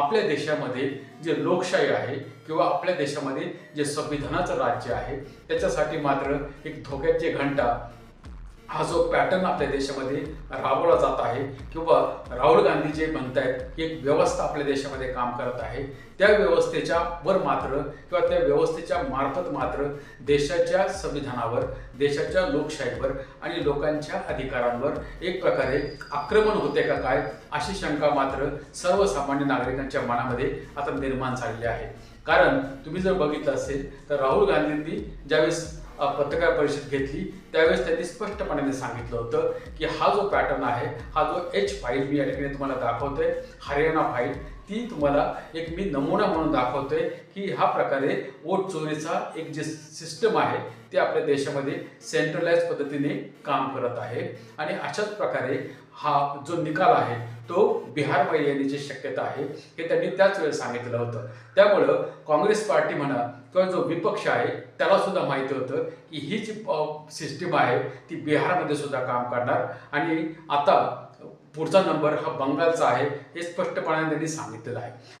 आपल्या देशामध्ये जे लोकशाही आहे किंवा आपल्या देशामध्ये जे संविधानाचं राज्य आहे त्याच्यासाठी मात्र एक धोक्याची घंटा हा जो पॅटर्न आपल्या देशामध्ये राबवला जात आहे किंवा राहुल गांधी जे म्हणतायत की एक व्यवस्था आपल्या देशामध्ये काम करत आहे त्या व्यवस्थेच्या वर मात्र किंवा त्या व्यवस्थेच्या मार्फत मात्र देशाच्या संविधानावर देशाच्या लोकशाहीवर आणि लोकांच्या अधिकारांवर एक प्रकारे आक्रमण होते का काय अशी शंका मात्र सर्वसामान्य नागरिकांच्या मनामध्ये आता निर्माण झालेली आहे. कारण तुम्ही जर बघितलं असेल तर राहुल गांधींनी ज्यावेळेस पत्रकार परिषद घेतली. त्यावेळेस त्यांनी स्पष्टपणे सांगितलं होतं की हा जो पॅटर्न आहे हा जो एच फाईल मी या ठिकाणी तुम्हाला दाखवतोय हरियाणा फाईल ती तुम्हाला एक मी नमुना म्हणून दाखवतोय की हा प्रकारे वोट चोरीचा एक जे सिस्टम आहे ते आपल्या देशामध्ये सेंट्रलाइज पद्धतीने काम करत आहे. आणि अशाच प्रकारे हा जो निकाल आहे तो बिहारमध्ये येण्याची शक्यता आहे हे त्यांनी त्याच वेळेस सांगितलं होतं. त्यामुळं काँग्रेस पार्टी म्हणा किंवा जो विपक्ष आहे त्याला सुद्धा माहिती होतं की ही जी सिस्टीम आहे ती बिहारमध्ये सुद्धा काम करणार. आणि आता पुढचा नंबर हा बंगालचा आहे हे स्पष्टपणे त्यांनी सांगितलेलं आहे.